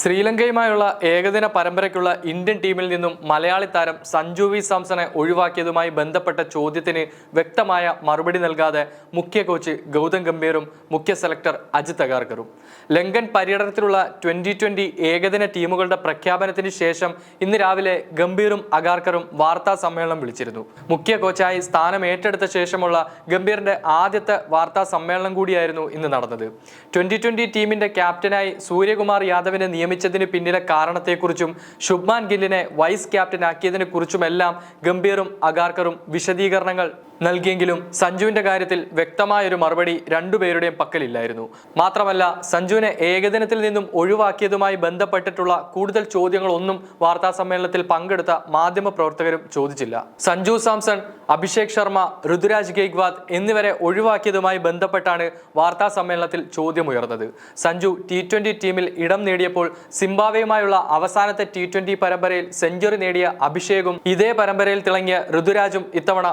ശ്രീലങ്കയുമായുള്ള ഏകദിന പരമ്പരയ്ക്കുള്ള ഇന്ത്യൻ ടീമിൽ നിന്നും മലയാളി താരം സഞ്ജു വി സാംസണെ ഒഴിവാക്കിയതുമായി ബന്ധപ്പെട്ട ചോദ്യത്തിന് വ്യക്തമായ മറുപടി നൽകാതെ മുഖ്യ കോച്ച് ഗൗതം ഗംഭീറും മുഖ്യ സെലക്ടർ അജിത് അഗാർക്കറും. ലങ്കൻ പര്യടനത്തിലുള്ള ട്വന്റി ട്വന്റി ഏകദിന ടീമുകളുടെ പ്രഖ്യാപനത്തിന് ശേഷം ഇന്ന് രാവിലെ ഗംഭീറും അഗാർക്കറും വാർത്താ സമ്മേളനം വിളിച്ചിരുന്നു. മുഖ്യ കോച്ചായി സ്ഥാനം ഏറ്റെടുത്ത ശേഷമുള്ള ഗംഭീറിന്റെ ആദ്യത്തെ വാർത്താ സമ്മേളനം കൂടിയായിരുന്നു ഇന്ന് നടന്നത്. ട്വന്റി ട്വന്റി ടീമിന്റെ ക്യാപ്റ്റനായി സൂര്യകുമാർ യാദവിനെ നിയമിച്ചതിന് പിന്നിലെ കാരണത്തെക്കുറിച്ചും ശുഭ്മാൻ ഗില്ലിനെ വൈസ് ക്യാപ്റ്റനാക്കിയതിനെക്കുറിച്ചുമെല്ലാം ഗംഭീറും അഗാർക്കറും വിശദീകരണങ്ങൾ നൽകിയെങ്കിലും സഞ്ജുവിന്റെ കാര്യത്തിൽ വ്യക്തമായൊരു മറുപടി രണ്ടുപേരുടെയും പക്കലില്ലായിരുന്നു. മാത്രമല്ല സഞ്ജുവിനെ ഏകദിനത്തിൽ നിന്നും ഒഴിവാക്കിയതുമായി ബന്ധപ്പെട്ടിട്ടുള്ള കൂടുതൽ ചോദ്യങ്ങളൊന്നും വാർത്താ സമ്മേളനത്തിൽ പങ്കെടുത്ത മാധ്യമ പ്രവർത്തകരും ചോദിച്ചില്ല. സഞ്ജു സാംസൺ അഭിഷേക് ശർമ്മ ഋതുരാജ് ഗെയ്ഗ്വാദ് എന്നിവരെ ഒഴിവാക്കിയതുമായി ബന്ധപ്പെട്ടാണ് വാർത്താ സമ്മേളനത്തിൽ ചോദ്യമുയർന്നത്. സഞ്ജു ടി ട്വന്റി ടീമിൽ ഇടം നേടിയപ്പോൾ സിംബാവയുമായുള്ള അവസാനത്തെ ടി ട്വന്റി പരമ്പരയിൽ സെഞ്ചുറി നേടിയ അഭിഷേകും ഇതേ പരമ്പരയിൽ തിളങ്ങിയ ഋതുരാജും ഇത്തവണ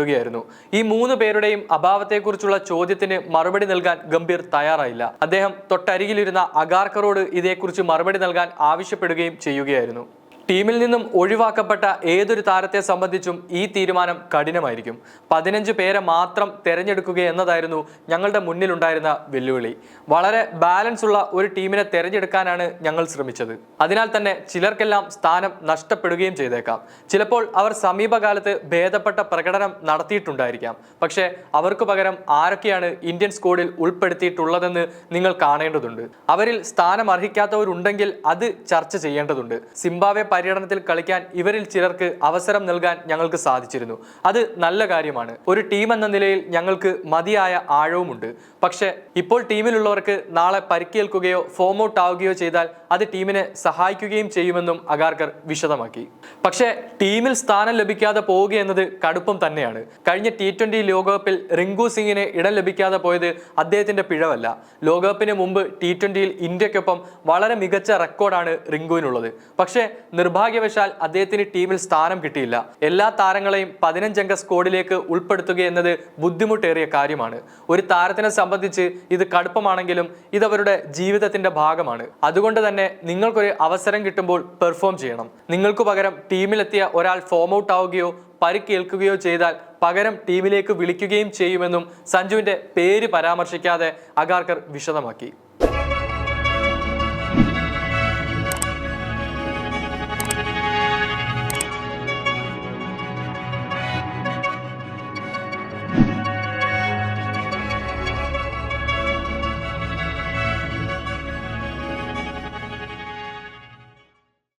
ഒഴിവാക്കപ്പെടുകയായിരുന്നു ഈ മൂന്ന് പേരുടെയും അഭാവത്തെക്കുറിച്ചുള്ള ചോദ്യത്തിന് മറുപടി നൽകാൻ ഗംഭീർ തയ്യാറായില്ല. അദ്ദേഹം തൊട്ടരികിലിരുന്ന അഗാർക്കറോട് ഇതേക്കുറിച്ച് മറുപടി നൽകാൻ ആവശ്യപ്പെടുകയും ചെയ്യുകയായിരുന്നു. ടീമിൽ നിന്നും ഒഴിവാക്കപ്പെട്ട ഏതൊരു താരത്തെ സംബന്ധിച്ചും ഈ തീരുമാനം കഠിനമായിരിക്കും. പതിനഞ്ച് പേരെ മാത്രം തിരഞ്ഞെടുക്കുക എന്നതായിരുന്നു ഞങ്ങളുടെ മുന്നിലുണ്ടായിരുന്ന വെല്ലുവിളി. വളരെ ബാലൻസ് ഉള്ള ഒരു ടീമിനെ തിരഞ്ഞെടുക്കാനാണ് ഞങ്ങൾ ശ്രമിച്ചത്. അതിനാൽ തന്നെ ചിലർക്കെല്ലാം സ്ഥാനം നഷ്ടപ്പെടുകയും ചെയ്തേക്കാം. ചിലപ്പോൾ അവർ സമീപകാലത്ത് ഭേദപ്പെട്ട പ്രകടനം നടത്തിയിട്ടുണ്ടായിരിക്കാം. പക്ഷേ അവർക്ക് പകരം ആരൊക്കെയാണ് ഇന്ത്യൻ സ്കോഡിൽ ഉൾപ്പെടുത്തിയിട്ടുള്ളതെന്ന് നിങ്ങൾ കാണേണ്ടതുണ്ട്. അവരിൽ സ്ഥാനം അർഹിക്കാത്തവരുണ്ടെങ്കിൽ അത് ചർച്ച ചെയ്യേണ്ടതുണ്ട്. സിംബാവെ പര്യടനത്തിൽ കളിക്കാൻ ഇവരിൽ ചിലർക്ക് അവസരം നൽകാൻ ഞങ്ങൾക്ക് സാധിച്ചിരുന്നു. അത് നല്ല കാര്യമാണ്. ഒരു ടീം എന്ന നിലയിൽ ഞങ്ങൾക്ക് മതിയായ ആഴവുമുണ്ട്. പക്ഷേ ഇപ്പോൾ ടീമിലുള്ളവർക്ക് നാളെ പരിക്കേൽക്കുകയോ ഫോം ഔട്ട് ആവുകയോ ചെയ്താൽ അത് ടീമിനെ സഹായിക്കുകയും ചെയ്യുമെന്നും അഗാർക്കർ വിശദമാക്കി. പക്ഷേ ടീമിൽ സ്ഥാനം ലഭിക്കാതെ പോവുക എന്നത് കടുപ്പം തന്നെയാണ്. കഴിഞ്ഞ ടി ട്വന്റി ലോകകപ്പിൽ റിങ്കു സിംഗിന് ഇടം ലഭിക്കാതെ പോയത് അദ്ദേഹത്തിന്റെ പിഴവല്ല. ലോകകപ്പിന് മുമ്പ് ടി ട്വന്റിയിൽ ഇന്ത്യക്കൊപ്പം വളരെ മികച്ച റെക്കോർഡാണ് റിങ്കുവിനുള്ളത്. പക്ഷേ നിർഭാഗ്യവശാൽ അദ്ദേഹത്തിന് ടീമിൽ സ്ഥാനം കിട്ടിയില്ല. എല്ലാ താരങ്ങളെയും പതിനഞ്ചംഗ സ്ക്വാഡിലേക്ക് ഉൾപ്പെടുത്തുക എന്നത് ബുദ്ധിമുട്ടേറിയ കാര്യമാണ്. ഒരു താരത്തിനെ സംബന്ധിച്ച് ഇത് കടുപ്പമാണെങ്കിലും ഇത് അവരുടെ ജീവിതത്തിന്റെ ഭാഗമാണ്. അതുകൊണ്ട് തന്നെ നിങ്ങൾക്കൊരു അവസരം കിട്ടുമ്പോൾ പെർഫോം ചെയ്യണം. നിങ്ങൾക്ക് പകരം ടീമിലെത്തിയ ഒരാൾ ഫോം ഔട്ട് ആവുകയോ പരിക്കേൽക്കുകയോ ചെയ്താൽ പകരം ടീമിലേക്ക് വിളിക്കുകയും ചെയ്യുമെന്നും സഞ്ജുവിന്റെ പേര് പരാമർശിക്കാതെ അഗാർക്കർ വിശദമാക്കി.